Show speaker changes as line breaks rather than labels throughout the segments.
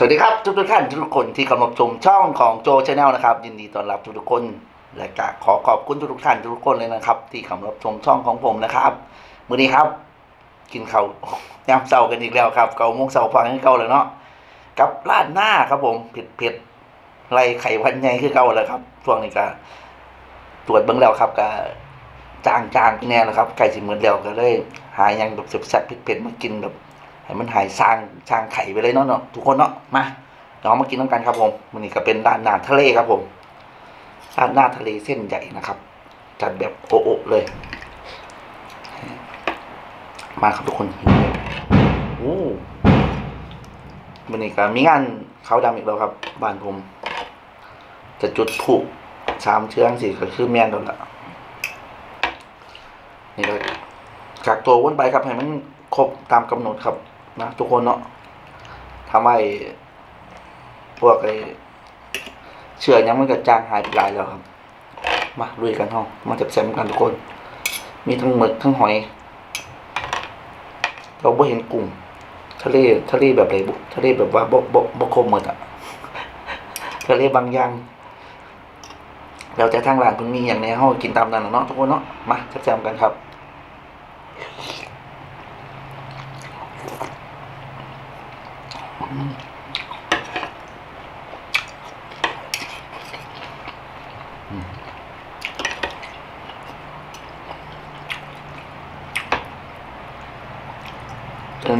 สวัสดีครับทุกทุกท่านทุกคนที่กำลังชมช่องของโจชาแนลนะครับ ยินดีต้อนรับทุกๆคนและก็ขอขอบคุณทุกๆท่านทุกคนเลยนะครับ ที่กำลังชมช่องของผมนะครับมื้อนี้ครับ กินข้าวยามเช้ากันอีกแล้วครับเกาโมงเช้าฟังให้เก่าเลยเนาะกับราดหน้าครับผมเผ็ดเผ็ดไรไข่พันใหญ่คือเก่าเลยครับช่วงนี้ก็ตรวจเบิ่งแล้วครับก็จางจางแน่แล้วครับไก่สิเหมือนแล้วก็เลย หาหยังแบบแซ่บๆเผ็ดๆมากินแบบ ให้มันหายสร้างสร้างไข่ไปเลยเนาะเนาะทุกคนเนาะมาเดี๋ยวเรามากินน้ำกันครับผมวันนี้ก็เป็นร้านหน้าทะเลครับผมร้านหน้าทะเลเส้นใหญ่นะครับ จัดแบบโอ๊ะเลย มาครับทุกคนโอ้วันนี้ก็มีงานเขาดำอีกแล้วครับบ้านผม จะจุดผูกสามเชื้องสี่ก็คือแม่นแล้วล่ะนี่ก็กักตัววนไปครับให้มันครบตามกำหนดครับ นะทุกคนเนาะทำให้พวกไอ้เชื้อยังมันกระจางหายไปหลายแล้วครับ มาลุยกันห้องมาจับแซมกันทุกคน มีทั้งหมึกทั้งหอย เราไ่เห็นกุ้งทะเลทะเลแบบไหนบุทะเลแบบว่าบ่บ่บ่คมหมดอะทะเลบางอย่างแล้วแต่ทางร้านเพิ่นมีอย่างในห้องกินตามนั้นเนาะทุกคนเนาะมาจับแซมกันครับ แห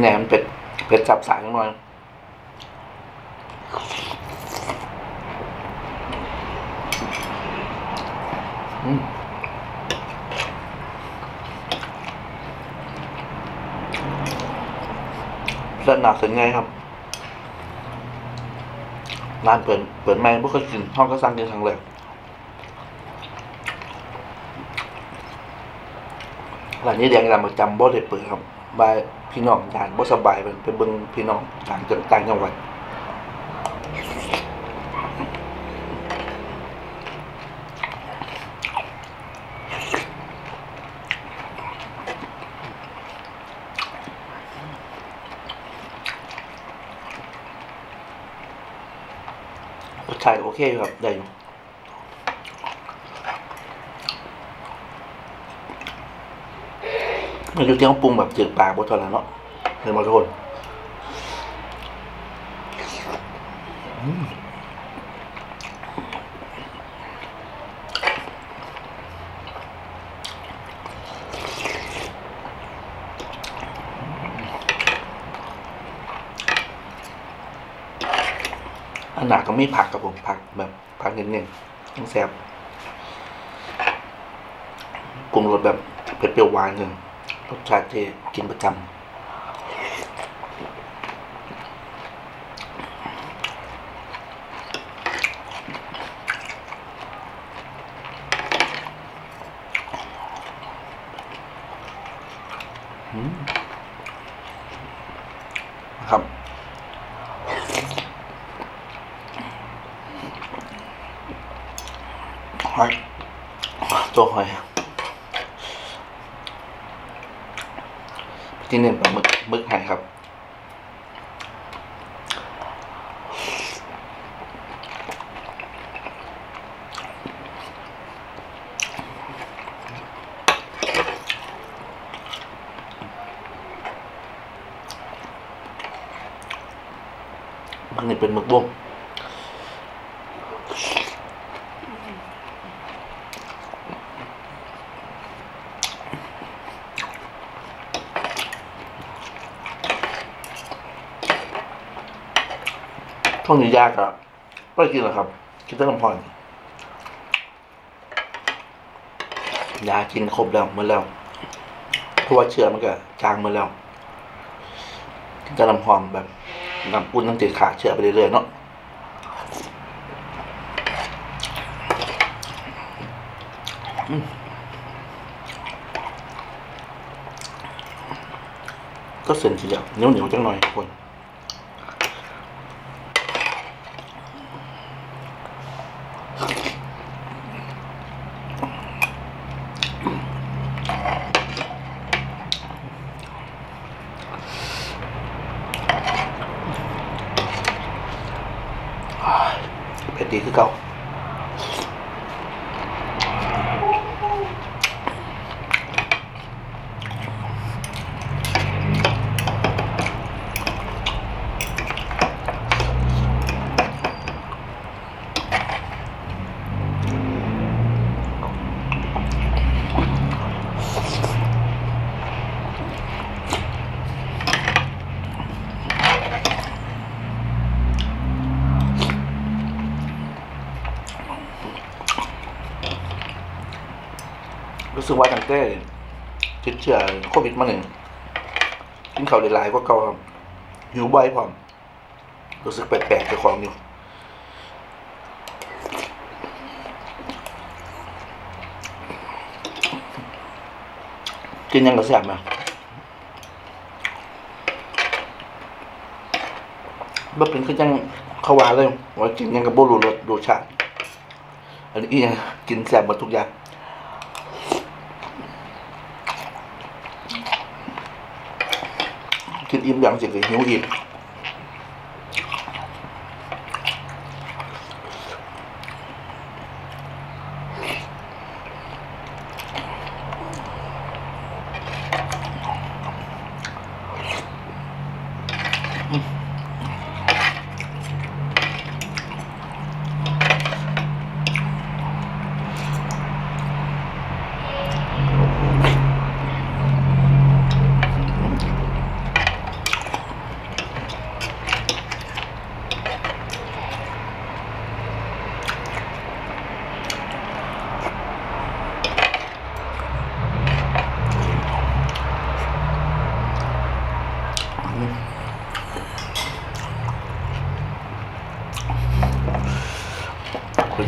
นมเป็ดเป็ดสับสายหน่อยอืมเส้นหนักเส้นไงครับ ร้านเปิดเปิดใหม่พวกเขากินห้องก็สั่งกินครั้งแรกร้านนี้แดงเรามาจำบ่ได้เปิดครับบายพี่น้องยานบ่สบายเป็นไปเบิ่งพี่น้องต่างจังต่างจังหวัด ใสชาติโอเคครับได้อยู่มันอยู่ที่เขาปรุงแบบจืดปากบดท่านั้นเนาะเลยมาโทษอืม อันหนาก็ไม่ผักกับผมผักแบบผักนิดนึงต้องแซ่บปรุงรสแบบเปรี้ยวหวานหนึ่งรสชาติที่กินประจำครับ หอยตัวหอยที่หนึ่งปลาหมึกหมึกไห่ครับมึกนี่เป็นหมึกบ้ง ช่วงนี้ยากอะไม่กินหรอกครับ กินแต่ลำพอนยากินครบแล้วหมดแล้วเพราะว่าเชื้อมันก็จางหมาแล้วกินแต่ลำพอนแบบน้ำอุ่นตั้งติดขาเชื้อไปเรื่อยๆเนาะก็เส้นทีเดียวเหนียวเหนียวๆจังหน่อยคน อ ตีคือ เก่ารู้สึกว่าตั้งแต่ติดเชื้อโควิดมาหนึ่งกินข้าวหลายกว่าเก่าครับหิวบ่อยพร้อมรู้สึกแปลกๆกับของอยู่กินยังกระแสบไหมบ่เป็นคือยังเขาวาเลยว่ากินยังกับบ่รู้รสรสชาติอันนี้ยังกินแสบหมดทุกอย่าง กินอิ่มอย่างสิคือหิวอิ่ม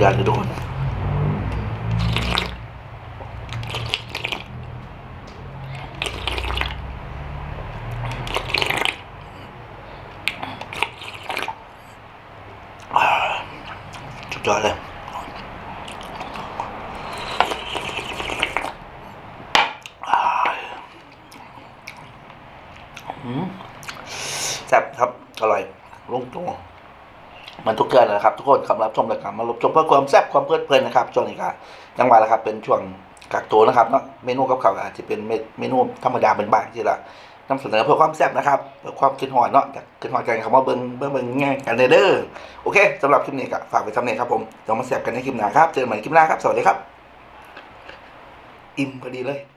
ยัดเลยทุกคนอ่าสุดยอดเลยแซ่บครับ อร่อยลงตัว มันทุกเดือนนะครับ ทุกคนคำรับชมรายการมารับชมเพื่อความแซ่บความเพลิดเพลินนะครับช่วงนี้ก็ยังว่าแหละครับเป็นช่วงกักตัวนะครับเนาะเมนูกับเขาวอาจจะเป็นเมเมนูธรรมดาเป็นบางที่ละนำเสนอเพื่อความแซ่บนะครับเพื่อความคิดหอนเนาะจากคิดหอนกันคำว่าเบิ้งเบิ้งเบิ้งง่กันเด้อโอเคสำหรับคลิปนี้ก็ฝากไปทำเนียครับผมเดี๋ยวมาแซ่บกันในคลิปหน้าครับเจอกันใหม่คลิปหน้าครับสวัสดีครับ อิ่มพอดีเลย